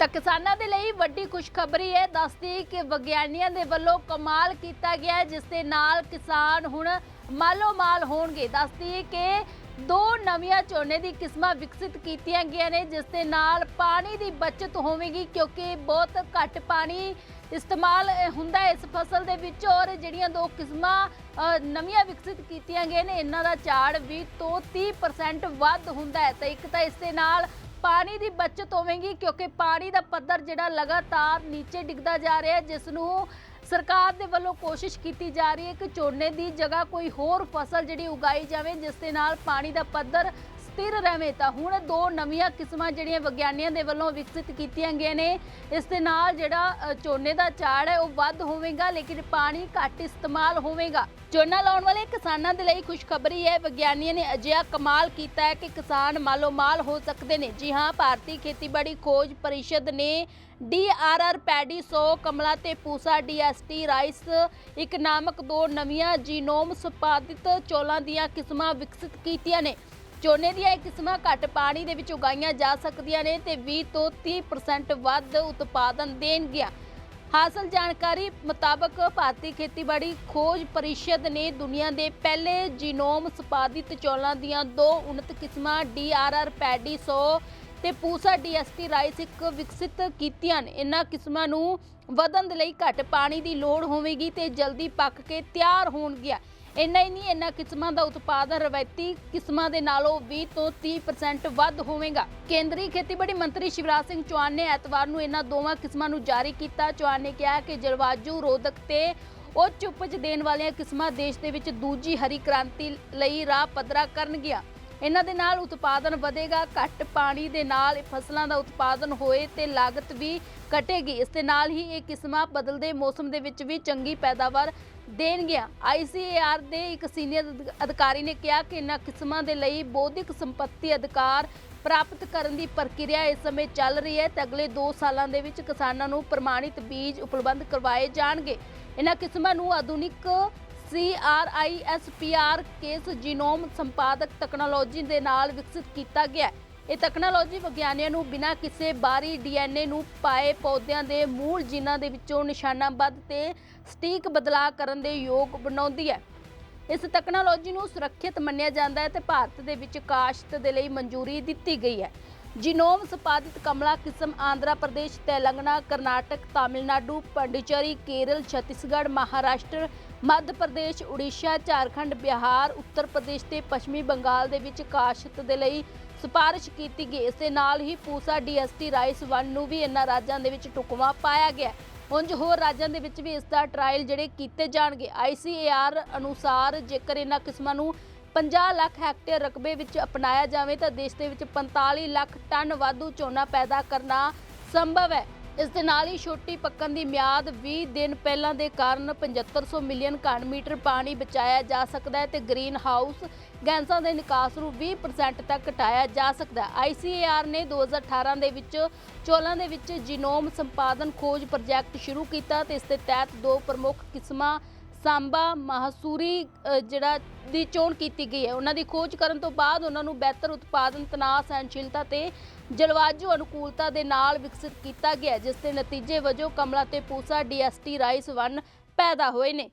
ਤਾਂ ਕਿਸਾਨਾਂ ਦੇ ਲਈ ਵੱਡੀ ਖੁਸ਼ਖਬਰੀ ਹੈ। ਦੱਸਦੀ ਕਿ ਵਿਗਿਆਨੀਆਂ ਦੇ ਵੱਲੋਂ ਕਮਾਲ ਕੀਤਾ ਗਿਆ ਜਿਸ ਦੇ ਨਾਲ ਕਿਸਾਨ ਹੁਣ ਮਾਲੋ ਮਾਲ ਹੋਣਗੇ। ਦੱਸਦੀ ਕਿ ਦੋ ਨਵੀਆਂ ਝੋਨੇ ਦੀ ਕਿਸਮਾਂ ਵਿਕਸਿਤ ਕੀਤੀਆਂ ਗਈਆਂ ਨੇ, ਜਿਸ ਦੇ ਨਾਲ ਪਾਣੀ ਦੀ ਬਚਤ ਹੋਵੇਗੀ, ਕਿਉਂਕਿ ਬਹੁਤ ਘੱਟ ਪਾਣੀ ਇਸਤੇਮਾਲ ਹੁੰਦਾ ਇਸ ਫਸਲ ਦੇ ਵਿੱਚ ਔਰ ਜਿਹੜੀਆਂ ਦੋ ਕਿਸਮਾਂ ਨਵੀਆਂ ਵਿਕਸਿਤ ਕੀਤੀਆਂ ਗਈਆਂ ਨੇ, ਇਹਨਾਂ ਦਾ ਝਾੜ 20 ਤੋਂ 30% ਵੱਧ ਹੁੰਦਾ ਹੈ। ਤਾਂ ਇੱਕ ਤਾਂ ਇਸ ਦੇ ਨਾਲ ਪਾਣੀ ਦੀ ਬਚਤ ਹੋਵੇਗੀ ਕਿਉਂਕਿ ਪਾਣੀ ਦਾ ਪੱਧਰ ਜਿਹੜਾ ਲਗਾਤਾਰ ਨੀਚੇ ਡਿੱਗਦਾ ਜਾ ਰਿਹਾ ਹੈ, ਜਿਸ ਨੂੰ ਸਰਕਾਰ ਦੇ ਵੱਲੋਂ ਕੋਸ਼ਿਸ਼ ਕੀਤੀ ਜਾ ਰਹੀ ਹੈ ਕਿ ਝੋਨੇ ਦੀ ਜਗ੍ਹਾ ਕੋਈ ਹੋਰ ਫਸਲ ਜਿਹੜੀ ਉਗਾਈ ਜਾਵੇ, ਜਿਸ ਦੇ ਨਾਲ ਪਾਣੀ ਦਾ ਪੱਧਰ ਸਥਿਰ ਰਹੇ ਤਾਂ ਹੁਣ ਦੋ ਨਵੀਆਂ ਕਿਸਮਾਂ ਜਿਹੜੀਆਂ ਵਿਗਿਆਨੀਆਂ ਦੇ ਵੱਲੋਂ ਵਿਕਸਿਤ ਕੀਤੀਆਂ ਗਈਆਂ ਨੇ। ਇਸ ਦੇ ਨਾਲ ਜਿਹੜਾ ਝੋਨੇ ਦਾ ਝਾੜ ਹੈ, ਉਹ ਵੱਧ ਹੋਵੇਗਾ, ਲੇਕਿਨ ਪਾਣੀ ਘੱਟ ਇਸਤੇਮਾਲ ਹੋਵੇਗਾ। ਝੋਨਾ ਲਾਉਣ ਵਾਲੇ ਕਿਸਾਨਾਂ ਦੇ ਲਈ ਖੁਸ਼ਖਬਰੀ ਹੈ। ਵਿਗਿਆਨੀਆਂ ਨੇ ਅਜਿਹਾ ਕਮਾਲ ਕੀਤਾ ਹੈ ਕਿ ਕਿਸਾਨ ਮਾਲੋ ਮਾਲ ਹੋ ਸਕਦੇ ਨੇ। ਜੀ ਹਾਂ, ਭਾਰਤੀ ਖੇਤੀਬਾੜੀ ਖੋਜ ਪਰਿਸ਼ਦ ਨੇ ਡੀਆਰਆਰ ਪੈਡੀ 100 ਕਮਲਾ ਤੇ ਪੂਸਾ ਡੀਐਸਟੀ ਰਾਈਸ ਇੱਕ ਨਾਮਕ ਦੋ ਨਵੀਆਂ ਜੀਨੋਮ ਸੰਪਾਦਿਤ ਚੋਲਾਂ ਦੀਆਂ ਕਿਸਮਾਂ ਵਿਕਸਿਤ ਕੀਤੀਆਂ ਨੇ। ਝੋਨੇ ਦੀਆਂ ਇਹ ਕਿਸਮਾਂ ਘੱਟ ਪਾਣੀ ਦੇ ਵਿੱਚ ਉਗਾਈਆਂ ਜਾ ਸਕਦੀਆਂ ਨੇ ਤੇ 20 ਤੋਂ 30% ਵੱਧ ਉਤਪਾਦਨ ਦੇਣਗੀਆਂ। ਹਾਸਲ ਜਾਣਕਾਰੀ ਮੁਤਾਬਕ ਭਾਰਤੀ ਖੇਤੀਬਾੜੀ ਖੋਜ ਪਰਿਸ਼ਦ ਨੇ ਦੁਨੀਆ ਦੇ ਪਹਿਲੇ ਜੀਨੋਮ ਸੰਪਾਦਿਤ ਚੌਲਾਂ ਦੀਆਂ ਦੋ ਉન્નਤ ਕਿਸਮਾਂ ਡੀਆਰਆਰ ਪੈਡੀ 100 ਤੇ ਪੂਸਾ ਡੀਐਸਟੀ ਰਾਈਸ ਇੱਕ ਵਿਕਸਿਤ ਕੀਤੀਆਂ ਨੇ। ਇਹਨਾਂ ਕਿਸਮਾਂ ਨੂੰ ਵਧਣ ਦੇ ਲਈ ਘੱਟ ਪਾਣੀ ਦੀ ਲੋੜ ਹੋਵੇਗੀ ਤੇ ਜਲਦੀ ਪੱਕ ਕੇ ਤਿਆਰ ਹੋਣਗੀਆਂ। ਇੰਨਾ ਹੀ ਨਹੀਂ ਇਹਨਾਂ ਕਿਸਮਾਂ ਦਾ ਉਤਪਾਦਨ ਰਵਾਇਤੀ ਕਿਸਮਾਂ ਦੇ ਨਾਲੋਂ 20 ਤੋਂ 30% ਵੱਧ ਹੋਵੇਗਾ। ਕੇਂਦਰੀ ਖੇਤੀਬਾੜੀ ਮੰਤਰੀ ਸ਼ਿਵਰਾਜ ਸਿੰਘ ਚੌਹਾਨ ਨੇ ਐਤਵਾਰ ਨੂੰ ਇਹਨਾਂ ਦੋਵਾਂ ਕਿਸਮਾਂ ਨੂੰ ਜਾਰੀ ਕੀਤਾ। ਚੌਹਾਨ ਨੇ ਕਿਹਾ ਕਿ ਜਲਵਾਯੂ ਰੋਧਕ ਤੇ ਉੱਚ ਉਪਜ ਦੇਣ ਵਾਲੀਆਂ ਕਿਸਮਾਂ ਦੇਸ਼ ਦੇ ਵਿੱਚ ਦੂਜੀ ਹਰੀ ਕ੍ਰਾਂਤੀ ਲਈ ਰਾਹ ਪੱਧਰਾ ਕਰਨਗੀਆਂ। ਇਹਨਾਂ ਦੇ ਨਾਲ ਉਤਪਾਦਨ ਵਧੇਗਾ, ਘੱਟ ਪਾਣੀ ਦੇ ਨਾਲ ਇਹ ਫਸਲਾਂ ਦਾ ਉਤਪਾਦਨ ਹੋਏ ਤੇ ਲਾਗਤ ਵੀ ਘਟੇਗੀ। ਇਸ ਦੇ ਨਾਲ ਹੀ ਇਹ ਕਿਸਮਾਂ ਬਦਲਦੇ ਮੌਸਮ ਦੇ ਵਿੱਚ ਵੀ ਚੰਗੀ ਪੈਦਾਵਾਰ ਦੇਣਗੀਆਂ। ਆਈਸੀਏਆਰ ਦੇ ਇੱਕ ਸੀਨੀਅਰ ਅਧਿਕਾਰੀ ਨੇ ਕਿਹਾ ਕਿ ਇਹਨਾਂ ਕਿਸਮਾਂ ਦੇ ਲਈ ਬੌਧਿਕ ਸੰਪਤੀ ਅਧਿਕਾਰ ਪ੍ਰਾਪਤ ਕਰਨ ਦੀ ਪ੍ਰਕਿਰਿਆ ਇਸ ਸਮੇਂ ਚੱਲ ਰਹੀ ਹੈ ਤੇ ਅਗਲੇ 2 ਸਾਲਾਂ ਦੇ ਵਿੱਚ ਕਿਸਾਨਾਂ ਨੂੰ ਪ੍ਰਮਾਣਿਤ ਬੀਜ ਉਪਲਬਧ ਕਰਵਾਏ ਜਾਣਗੇ। ਇਹਨਾਂ ਕਿਸਮਾਂ ਨੂੰ ਆਧੁਨਿਕ CRISPR ਕੇਸ ਜੀਨੋਮ ਸੰਪਾਦਕ ਤਕਨਾਲੋਜੀ ਦੇ ਨਾਲ ਵਿਕਸਿਤ ਕੀਤਾ ਗਿਆ ਹੈ। ਇਹ ਤਕਨਾਲੋਜੀ ਵਿਗਿਆਨੀਆਂ ਨੂੰ ਬਿਨਾਂ ਕਿਸੇ ਬਾਹਰੀ ਡੀਐਨਏ ਨੂੰ ਪਾਏ ਪੌਦਿਆਂ ਦੇ ਮੂਲ ਜੀਨਾਂ ਦੇ ਵਿੱਚੋਂ ਨਿਸ਼ਾਨਾਬੱਧ ਤੇ ਸਟੀਕ ਬਦਲਾਅ ਕਰਨ ਦੇ ਯੋਗ ਬਣਾਉਂਦੀ ਹੈ ਇਸ ਤਕਨਾਲੋਜੀ ਨੂੰ ਸੁਰੱਖਿਅਤ ਮੰਨਿਆ ਜਾਂਦਾ ਹੈ ਤੇ ਭਾਰਤ ਦੇ ਵਿੱਚ ਕਾਸ਼ਤ ਦੇ ਲਈ ਮਨਜ਼ੂਰੀ ਦਿੱਤੀ ਗਈ ਹੈ ਜੀਨੋਮ ਸੰਪਾਦਿਤ ਕਮਲਾ ਕਿਸਮ ਆਂਧਰਾ ਪ੍ਰਦੇਸ਼ ਤੇਲੰਗਨਾ ਕਰਨਾਟਕ, ਤਾਮਿਲਨਾਡੂ, ਪੰਡਿਚੇਰੀ, ਕੇਰਲ, ਛੱਤੀਸਗੜ੍ਹ, ਮਹਾਰਾਸ਼ਟਰ, ਮੱਧ ਪ੍ਰਦੇਸ਼, ਉੜੀਸਾ, ਝਾਰਖੰਡ, ਬਿਹਾਰ, ਉੱਤਰ ਪ੍ਰਦੇਸ਼ ਤੇ ਪੱਛਮੀ ਬੰਗਾਲ ਦੇ ਵਿੱਚ ਕਾਸ਼ਤ ਦੇ ਲਈ ਸਿਫਾਰਿਸ਼ ਕੀਤੀ ਗਈ ਇਸ ਦੇ ਨਾਲ ਹੀ ਪੂਸਾ ਡੀਐਸਟੀ ਰਾਈਸ 1 ਨੂੰ ਵੀ ਇਹਨਾਂ ਰਾਜਾਂ ਦੇ ਵਿੱਚ ਟੁਕਵਾ ਪਾਇਆ ਗਿਆ ਹੈ। ਹੋਰ ਰਾਜਾਂ ਦੇ ਵਿੱਚ ਵੀ ਇਸ ਦਾ ਟ੍ਰਾਇਲ ਜਿਹੜੇ ਕੀਤੇ ਜਾਣਗੇ ਆਈਸੀਏਆਰ ਅਨੁਸਾਰ ਜੇਕਰ ਇਹਨਾਂ ਕਿਸਮਾਂ ਨੂੰ 50 ਲੱਖ ਹੈਕਟੇਅਰ ਰਕਬੇ ਵਿੱਚ ਅਪਣਾਇਆ ਜਾਵੇ ਤਾਂ ਦੇਸ਼ ਦੇ ਵਿੱਚ 45 ਲੱਖ ਟਨ ਵਾਧੂ ਝੋਨਾ ਪੈਦਾ ਕਰਨਾ ਸੰਭਵ ਹੈ। ਇਸ ਦੇ ਨਾਲ ਹੀ ਛੋਟੀ ਪੱਕਣ ਦੀ ਮਿਆਦ 20 ਦਿਨ ਪਹਿਲਾਂ ਦੇ ਕਾਰਨ 7500 ਮਿਲੀਅਨ ਘਣ ਮੀਟਰ ਪਾਣੀ ਬਚਾਇਆ ਜਾ ਸਕਦਾ ਹੈ ਤੇ ਗ੍ਰੀਨ ਹਾਊਸ ਗੈਸਾਂ ਦੇ ਨਿਕਾਸ ਨੂੰ 20% ਤੱਕ ਘਟਾਇਆ ਜਾ ਸਕਦਾ ਹੈ। ਆਈਸੀਏਆਰ ਨੇ 2018 ਦੇ ਵਿੱਚ ਚੋਲਾਂ ਦੇ ਵਿੱਚ ਜੀਨੋਮ ਸੰਪਾਦਨ ਖੋਜ ਪ੍ਰੋਜੈਕਟ ਸ਼ੁਰੂ ਕੀਤਾ ਤੇ ਇਸ ਦੇ ਤਹਿਤ ਦੋ ਪ੍ਰਮੁੱਖ ਕਿਸਮਾਂ ਸਾਂਬਾ ਮਹਸੂਰੀ ਜਿਹੜਾ ਦੀ ਚੋਣ ਕੀਤੀ ਗਈ ਹੈ। ਉਹਨਾਂ ਦੀ ਖੋਜ ਕਰਨ ਤੋਂ ਬਾਅਦ ਉਹਨਾਂ ਨੂੰ ਬਿਹਤਰ ਉਤਪਾਦਨ, ਤਣਾਅ, ਸਹਿਣਸ਼ੀਲਤਾ ਤੇ ਜਲਵਾਯੂ ਅਨੁਕੂਲਤਾ ਦੇ ਨਾਲ ਵਿਕਸਿਤ ਕੀਤਾ ਗਿਆ, ਜਿਸ ਦੇ ਨਤੀਜੇ ਵਜੋਂ ਕਮਲਾ ਤੇ ਪੂਸਾ ਡੀਐਸਟੀ ਰਾਈਸ 1 ਪੈਦਾ ਹੋਏ ਨੇ।